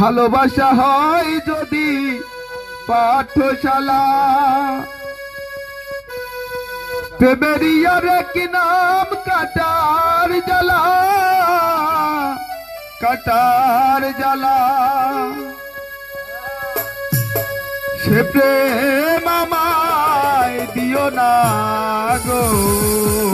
ভালোবাসা হয় যদি পাঠশালা। প্রেমেরিয়ার কি নাম? কাটার জ্বালা। কাটার জ্বালা। সে প্রেম দিও না গো।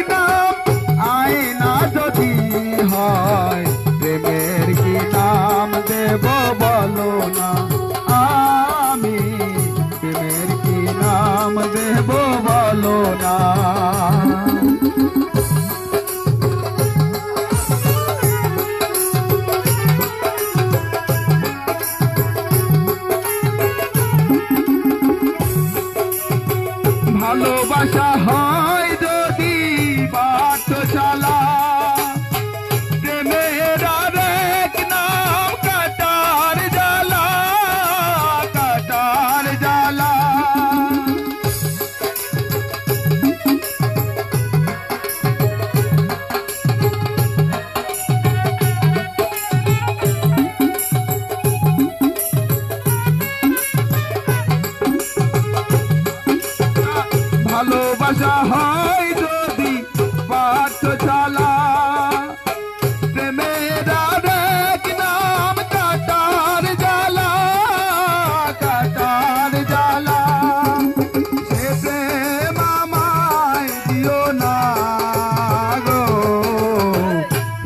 ভালোবাসা হয় যদি পাঠশালা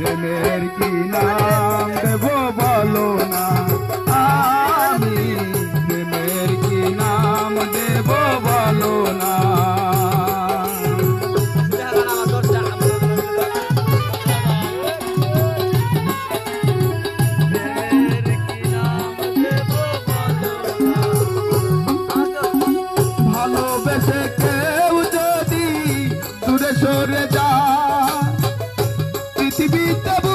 প্রেমের কি নাম? দেব বলো না। আমি প্রেমের কি নাম? দেব বলো না। ভালোবেসে কেউ যদি দূরে সরে যায় Bibi Tabu é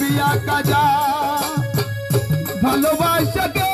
ছবি কাজা যা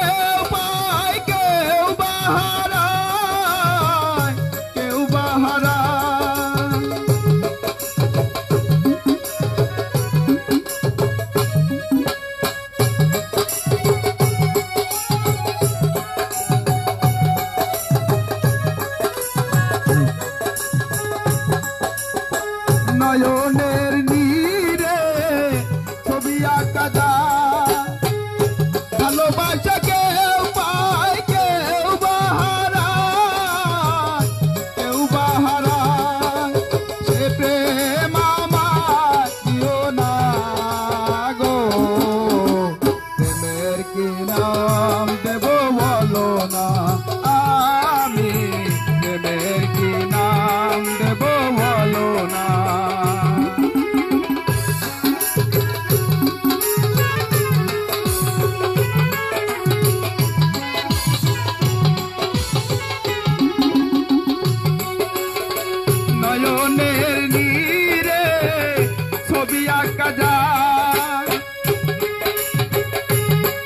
টাকা যায়।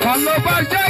ভালোবাসা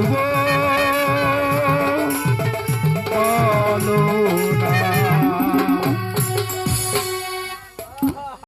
প্রেমের কি নাম দেব